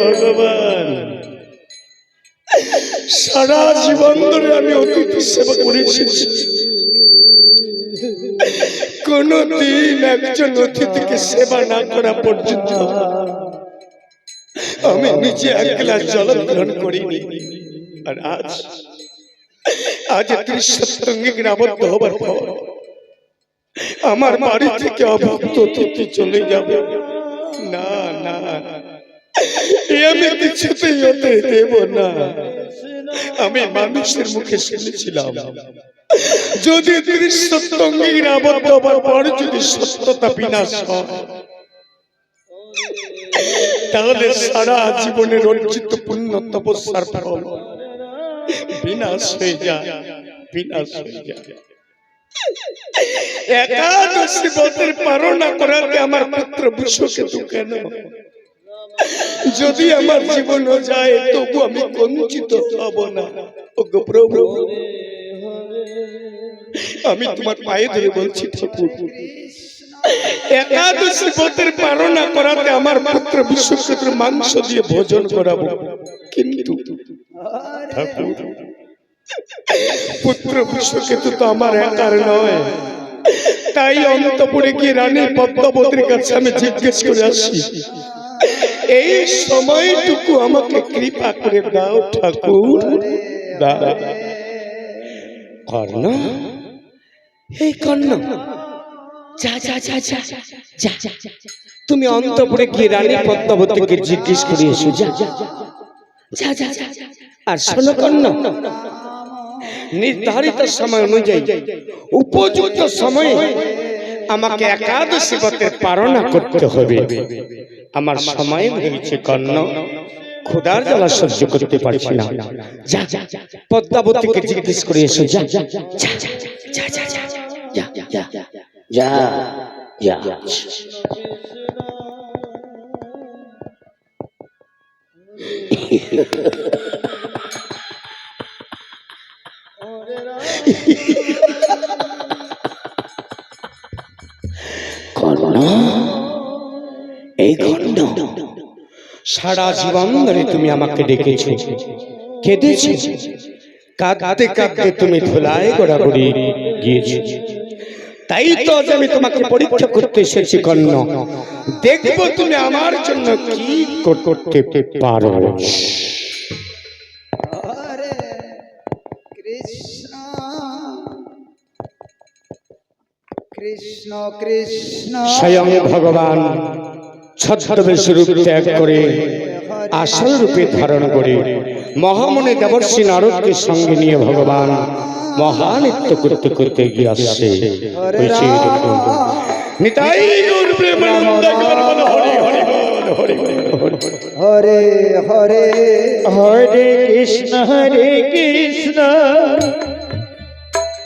ভগবান। সারা জীবন ধরে আমি অতিথি সেবা করে এসেছি কোনদিন একজন অতিথিকে সেবা না করা পর্যন্ত আমি নিজে এক গ্লাস জল গ্রহণ করিনি। আর আজ আজ ত্রিশঙ্গিক আবদ্ধ হবার পর আমার বাড়ি থেকে অভক্ত অতিথি চলে যাবে। না না। এ আমি কিছুতেই হতে দেব না। আমি মানুষের মুখে শুনেছিলাম। যদি ত্রিশঙ্গিক আবদ্ধ হবার পর যদি সত্যতা বিনাশ হয় তাহলে সারা জীবনের অর্জিত পুণ্য তপস্যার ফল বিনাশ হয়ে যায় বিনাশ হয়ে যায়। একাদশী ব্রতের পালনা করাতে আমার পুত্র বিশ্বকেতু কেন? যদি আমার জীবন যায়, তবু আমি বঞ্চিত হব না। আমি তোমার পায়ে ধরে বলছি ঠাকুর একাদশী ব্রতের পালনা করাতে আমার পুত্র বিশ্বক্ষেত্র মাংস দিয়ে ভোজন করাবো। কিন্তু ঠাকুর পুত্র বিশ্বক্ষেত্র তো আমার একার নয়। তাই অন্তপুরে গিয়ে রানী পদ্মাবতীর কাছে আমি জিজ্ঞেস করে আসি, এই সময়টুকু আমাকে কৃপা করে দাও ঠাকুর। কর্ণ, এই কর্ণ। যা যা যা যা যা। তুমি অন্তপুরে গিয়ে রানী পদ্মাবতীকে জিজ্ঞেস করে এসো, যা। যা যা যা। আর শোনো কর্ণ নির্ধারিত সময় অনুযায়ী উপযুক্ত সময়ে আমাকে একাদশী ব্রতের পালনা করতে হবে আমার সময় হয়েছে কর্ণ ক্ষুধার জ্বালা সহ্য করতে পারছি না যা পদ্মাবতীকে জিজ্ঞেস করে এসো যা যা যা যা যা এই সারা জীবন ধরে তুমি আমাকে ডেকেছ। কেঁদেছ কাঁদতে কাঁদতে তুমি ধুলায় গড়াগড়ি গিয়েছ। তাই তো আমি তোমাকে পরীক্ষা করতে এসেছি, কর্ণ। দেখব তুমি আমার জন্য কি করতে পারো। কৃষ্ণ কৃষ্ণ। স্বয়ং ভগবান ছদ্মবেশ রূপ ত্যাগ করে আসল রূপে ধারণ করে মহামনে দেবর্ষী নারদকে সঙ্গে নিয়ে ভগবান মহানৃত্য করতে করতে গিয়ে আসছে নিতাই প্রেমানন্দ। হরে হরে। হরে কৃষ্ণ হরে কৃষ্ণ।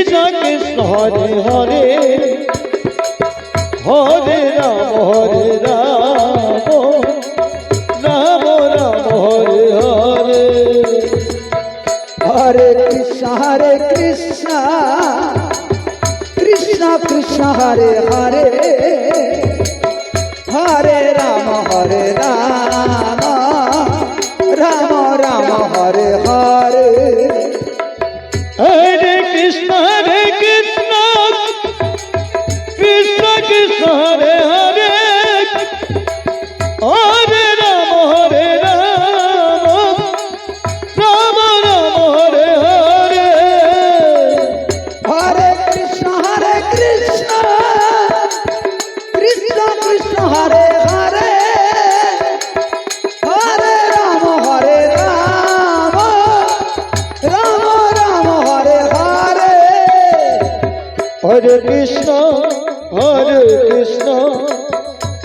কৃষ্ণ কৃষ্ণ হরে হরে Hare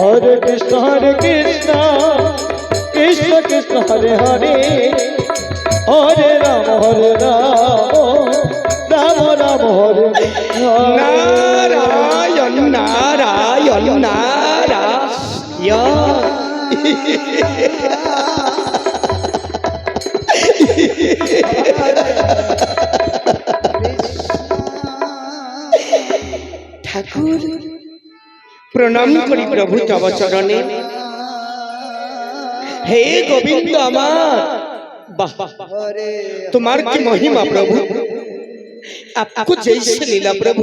হরে কৃষ্ণ হরে কৃষ্ণ কৃষ্ণ কৃষ্ণ, হরে হরে। হরে রাম হরে রাম রাম রাম, হরে নারায়ণ নারায়ণ নারায়ণ। প্রণাম করি প্রভু তব চরণে হে গোবিন্দ আমার বাহ বাহ বাহ। হরে তোমার কি মহিমা প্রভু आपको जैसे लीला प्रभु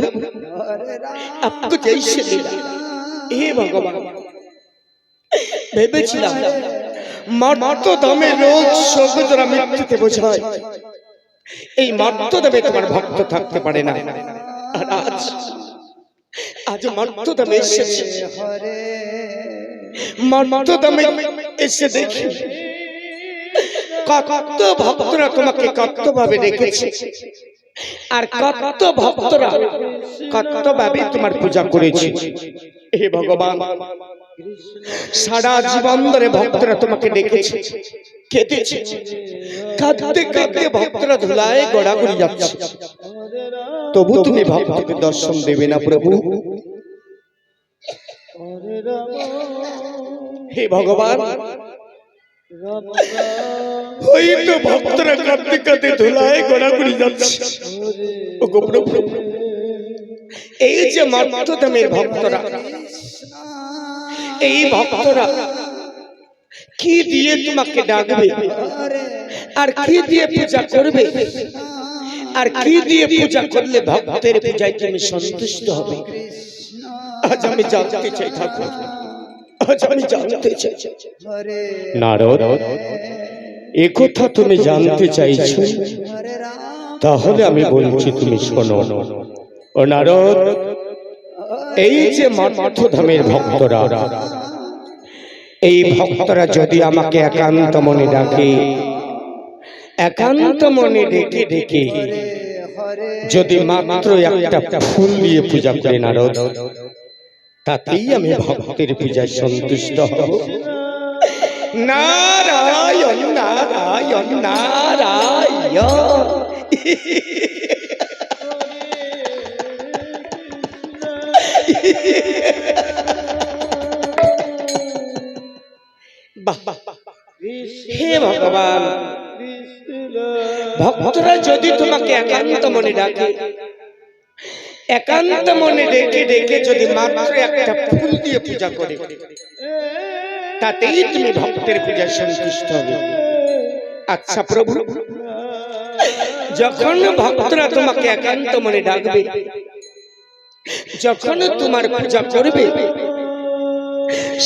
হরে রাম आपको जैसे लीला হে ভগবান ভেবেছিলাম মর্ত দামে রোজ সর্বদরা মৃত্যুতে বোঝায় এই মর্ত দামে তোমার ভক্ত থাকতে পারে না আর আজ আজ মর্ত দামে এসেছে। হরে মর্ত দামে এসে দেখি কত ভক্তরা তোমাকে কত ভাবে রেখেছে আর কত ভক্তরা কত ভাবে তোমার পূজা করেছে। হে ভগবান, সারা জীবন ধরে ভক্তরা তোমাকে ডেকেছে। কেঁদেছে। কাঁদতে কাঁদতে ভক্তরা ধুলায় গড়াগড়ি যাচ্ছে। তবু তুমি ভক্তকে দর্শন দেবে না প্রভু। হে ভগবান। রাম হয়তো ভক্তরা কাঁদতে কাঁদতে ধুলায় গড়াগড়ি যাচ্ছে। ও প্রভু। এই যে মর্তদামের ভক্তরা এই ভক্তরা কি দিয়ে তোমাকে ডাকবে? আর কি দিয়ে পূজা করবে? আর কি দিয়ে পূজা করলে ভক্তের পূজায় তুমি সন্তুষ্ট হবে? আজ আমি জানতে চাই ঠাকুর। আজ আমি জানতে চাই। নারদ এ কথা তুমি জানতে চাইছো? তাহলে আমি বলছি তুমি শোনো। ও নারদ এই যে মঠধামের ভক্তরা এই ভক্তরা যদি আমাকে একান্ত মনে ডাকে একান্ত মনে ডেকে ডেকে যদি মাত্র একটা ফুল দিয়ে পূজা করে নারদ, তাতেই আমি ভক্তের পূজায় সন্তুষ্ট হব। নারায়ণ নারায়ণ নারায়ণ। বাহ। হে ভগবান। ভক্তরা যদি তোমাকে একান্ত মনে ডাকে, একান্ত মনে ডেকে ডেকে যদি মাত্র একটা ফুল দিয়ে পূজা করে, তাতেই তুমি ভক্তের পূজা সন্তুষ্ট হবে। আচ্ছা প্রভু, যখন ভক্তরা তোমাকে একান্ত মনে ডাকবে, যখন তোমার পূজা করবে,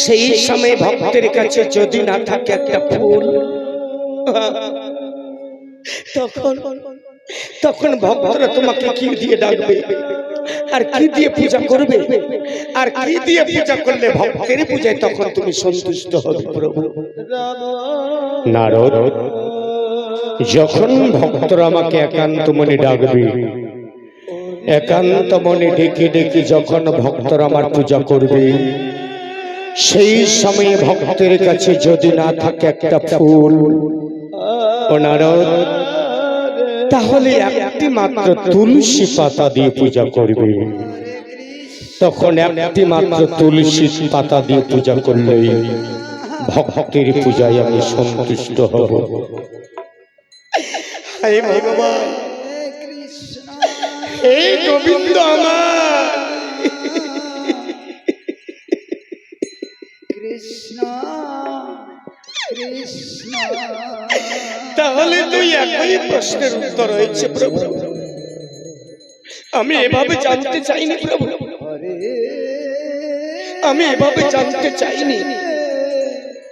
সেই সময় ভক্তের কাছে যদি না থাকে একটা ফুল তখন তখন ভক্তরা তোমাকে কি দিয়ে ডাকবে? আর কি দিয়ে পূজা করবে? আর কি দিয়ে পূজা করলে ভক্তের পূজায় তখন তুমি সন্তুষ্ট হবে প্রভু। নারদ যখন ভক্তরা আমাকে একান্ত মনে ডাকবে একান্ত মনে ডেকে ডেকে যখন ভক্তরা আমার পূজা করবে সেই সময়ে ভক্তের কাছে যদি না থাকে একটা ফুল ও নারদ তাহলে একটি মাত্র তুলসী পাতা দিয়ে পূজা করবে। তখন একটি মাত্র তুলসী পাতা দিয়ে পূজা করলেই ভক্তের পূজায় আমি সন্তুষ্ট হব। হে ভগবান হে গোবিন্দ আমার। কৃষ্ণ। তাহলে তুই একই প্রশ্নের উত্তর হয়েছে, প্রভু। আমি এভাবে জানতে চাইনি, প্রভু। আমি এভাবে জানতে চাইনি।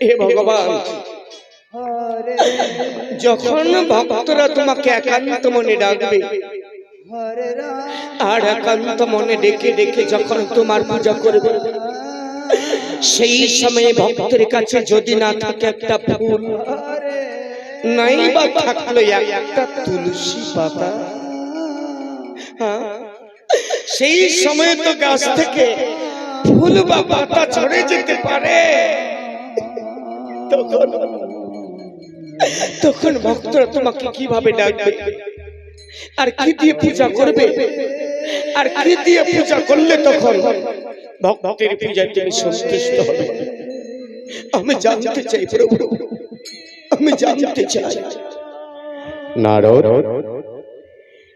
হে ভগবান, যখন ভক্তরা তোমাকে একান্ত মনে ডাকবে, আর একান্ত মনে ডেকে ডেকে যখন তোমার পূজা করবে সেই সময়ে ভক্তের কাছে যদি না থাকে একটা ফুল নাই বা থাকল একটা তুলসী পাতা। হ্যাঁ? সেই সময়ে তো গাছ থেকে ফুল বা পাতা ঝরে যেতে পারে। তখন তখন ভক্তরা তোমাকে কীভাবে ডাকবে? আর কি দিয়ে পূজা করবে? আর কি দিয়ে পূজা করলে তখন? ভক্তের পূজায় তুমি সন্তুষ্ট হবে আমি জানতে চাই প্রভু। আমি জানতে চাই। নারদ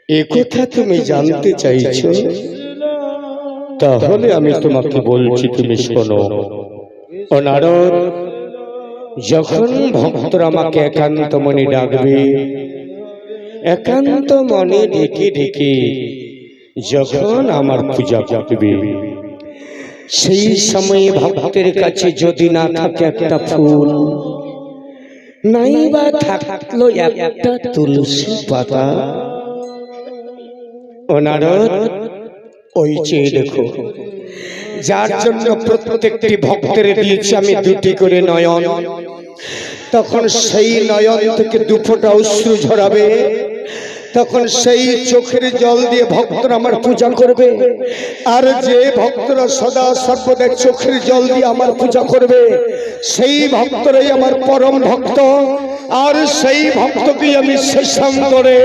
এ কথা তুমি জানতে চাইছো? তাহলে আমি তোমাকে বলছি তুমি শোনো। ও নারদ যখন ভক্তরা আমাকে একান্ত মনে ডাকবে একান্ত মনে ডেকে ডেকে যখন আমার পূজা করবে সেই সময়ে ভক্তের কাছে যদি না থাকে একটা ফুল নাই বা থাকল একটা তুলসী পাতা। অনারত ওই চেয়ে দেখো, যার জন্য প্রত্যেকটি ভক্তের দিয়েছি আমি দুটি করে নয়ন। তখন সেই নয়ন থেকে দুফোটা অশ্রু ঝরাবে। তখন সেই চোখের জল দিয়ে ভক্তরা আমার পূজা করবে। আর যে ভক্তরা সদা সর্বদা চোখের জল দিয়ে আমার পূজা করবে, সেই ভক্তরাই আমার পরম ভক্ত। আর সেই ভক্তকে আমি শেষান্তরে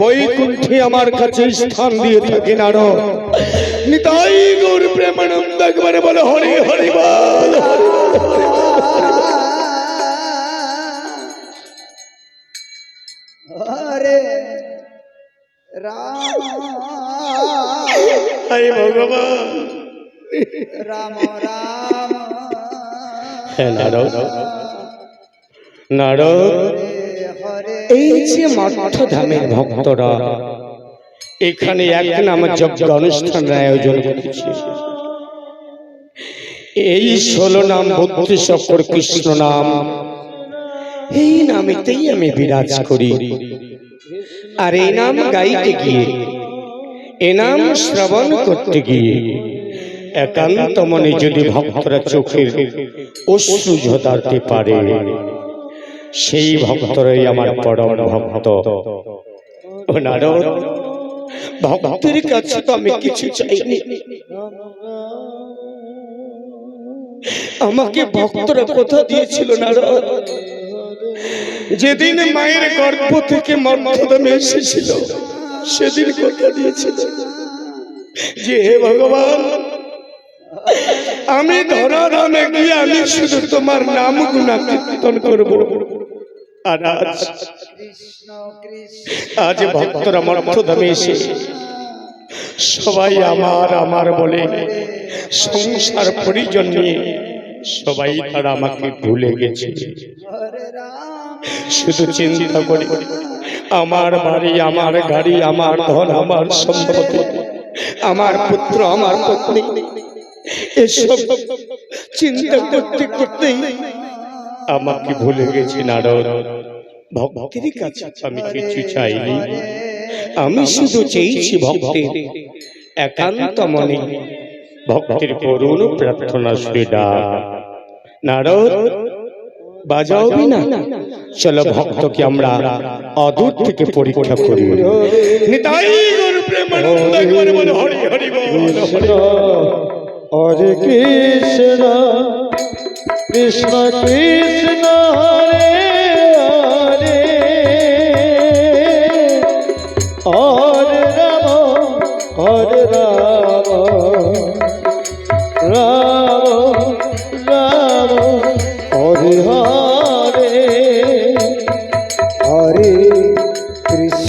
বৈকুণ্ঠে আমার কাছে স্থান দিয়ে থাকি না নিতাই গৌর প্রেমানন্দ একবারে বলে, হরি হরি বল রাম। হরি ভগবান। রাম রাম। হ্যাঁ নারদ। নারদ। এই যে মঠধামের ভক্তরা। এখানে এক নাম যজ্ঞ অনুষ্ঠান আয়োজন করেছে। এই ষোলো নাম বত্রিশ অক্ষর কৃষ্ণ নাম। এই নামেতেই আমি বিরাজ করি। আর এই নাম গাইতে গিয়ে এ নাম শ্রবণ করতে গিয়ে একান্ত মনে যদি ভক্তরা চোখের অশ্রু ঝোতাতে পারে সেই ভক্তরাই আমার পরম ভক্ত। ভক্তের কাছে তো আমি কিছু চাইনি। আমাকে ভক্তরা কথা দিয়েছিল নারদ। যেদিন মায়ের গর্ভ থেকে মর্মদামে এসেছিল সেদিন কথা দিয়েছিল। যে হে ভগবান আমি ধরাধামে গিয়ে আমি শুধু তোমার নাম গুণা কীর্তন করব। আর আজ আজ ভক্তরা মর্মধামে এসে সবাই আমার আমার বলে সংসার পরিজন নিয়ে সবাই তারা আমাকে ভুলে গেছে। শুধু চিন্তা করি। আমার বাড়ি, আমার গাড়ি, আমার ধন, আমার সম্পত্তি, আমার পুত্র, আমার পত্নী, এসব চিন্তা করতে করতেই আমাকে ভুলে গেছি নারদ। ভক্তির কাছে আমি কিছু চাইনি। আমি শুধু চেয়েছি ভক্তের একান্ত মনে ভক্তির করুণ প্রার্থনা ডাক। নারদ বাজাও না চলো ভক্তকে আমরা অদূর থেকে পরীক্ষা করি। নিতাই গরু প্রেমানন্দ করে বলে হরি হরি বল। হরি কৃষ্ণ কৃষ্ণ কৃষ্ণ হরে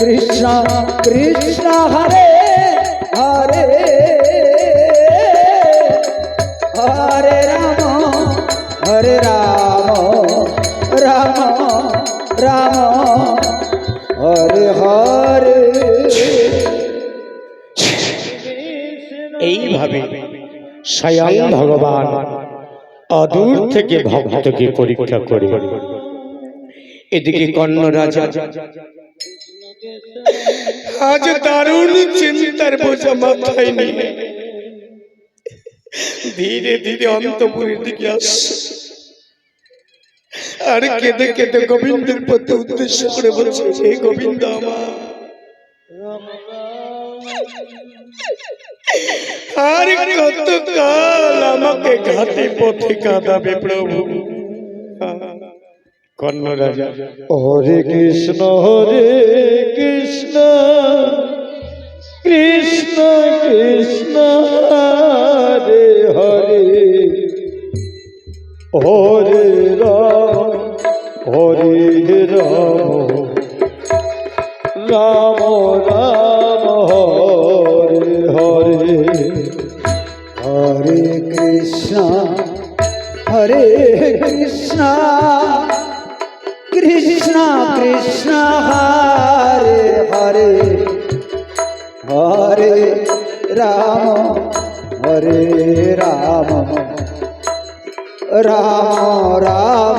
কৃষ্ণ কৃষ্ণ হরে হরে হরে রাম হরে রাম রাম রাম, হরে হরে। এইভাবে স্বয়ং ভগবান অদূর থেকে ভক্তকে পরীক্ষা করে। এদিকে কর্ণ রাজা আজ দারুণ চিন্তার বোঝা মাথায় নিয়ে। ধীরে ধীরে অন্তপুরের দিকে আসছে। আর কেঁদে কেঁদে গোবিন্দের প্রতি উদ্দেশ্য করে বলছে, হে গোবিন্দ আমার, আর কত কাল আমাকে ঘাটে পথে কাঁদাবে প্রভু? কর্ণ রাজা। হরে কৃষ্ণ। হরে কৃষ্ণ। কৃষ্ণ কৃষ্ণ। হরে হরে। হরে হরে রাম রাম রাম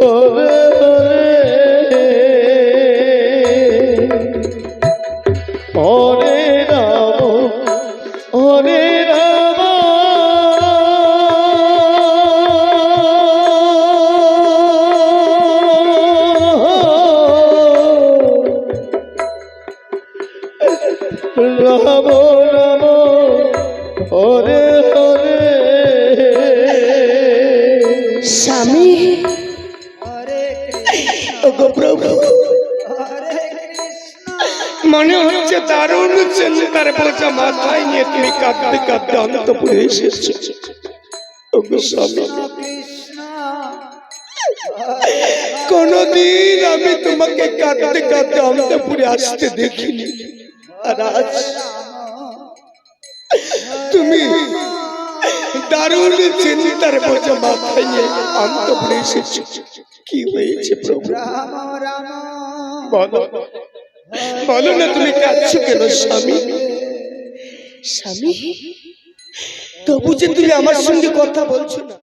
হরে মাথায় তুমি কাঁদতে কাঁদতে অন্তপুরে এসেছ? কোনদিন আমি তোমাকে কাঁদতে কাঁদতে অন্তপুরে আসতে দেখিনি। আর আজ তুমি দারুণ চিন্তার বোঝা মাথায় নিয়ে অন্তপুরে এসেছ। কি হয়েছে প্রভু? বলো। বলো না তুমি কাঁদছো কেন, স্বামী? স্বামী? তবু যে তুমি আমার সঙ্গে কথা বলছো না।